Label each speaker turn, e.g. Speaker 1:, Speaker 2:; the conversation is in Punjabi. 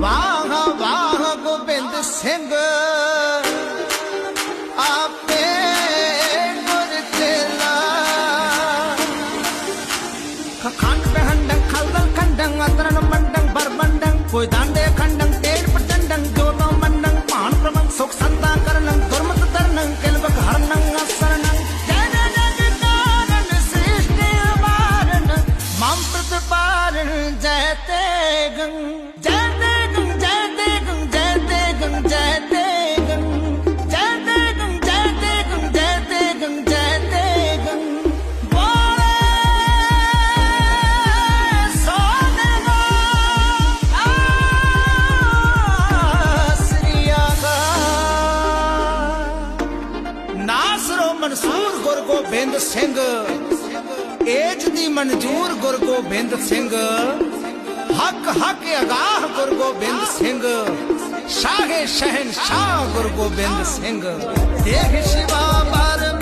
Speaker 1: ਵਾਹ ਵਾਹ ਗੋਬਿੰਦ ਸਿੰਘ। ਆਪੇ ਗੁਰ ਚੇਲਾ। ਖੰਡ ਬਹੰਡੰ ਖਲਦਲ ਖੰਡੰ, ਅਤਰਨ ਮੰਡੰ ਬਰਬੰਡੰ ਕੋਈ ਦਾੰਡੇ ਖੰਡੰ ਤੇੜ ਪ੍ਰਚੰਡੰ, ਜੋਤੋ ਮੰਡੰ ਭਾਨ ਪ੍ਰਮੰ ਸੁਖ ਸੰਤਾ ਕਰਨੰ ਦੁਰਮਤ ਤਰਨੰ ਕਿਲਵਕ ਹਰਨੰ ਅਸਰਨੰ। ਜੈ ਜੈ ਜੈ ਸ੍ਰਿਸ਼ਟਿ ਅਵਾਰਨ। ਮਮ ਪ੍ਰਤਪਾਰਨ, ਜੈ ਤੇਗੰ। ਜੈ ਮਨਸੂਰ ਗੁਰ ਗੋਬਿੰਦ ਸਿੰਘ। ਏਜ ਦੀ ਮਨਜੂਰ ਗੁਰ ਗੋਬਿੰਦ ਸਿੰਘ। ਹੱਕ ਹੱਕ ਅਗਾਹ ਗੁਰ ਗੋਬਿੰਦ ਸਿੰਘ। ਸ਼ਾਹੇ ਸ਼ਹਿਨ ਸ਼ਾਹ ਗੁਰ ਗੋਬਿੰਦ ਸਿੰਘ। ਦੇਖ ਸ਼ਿਵਾ ਬਾਲ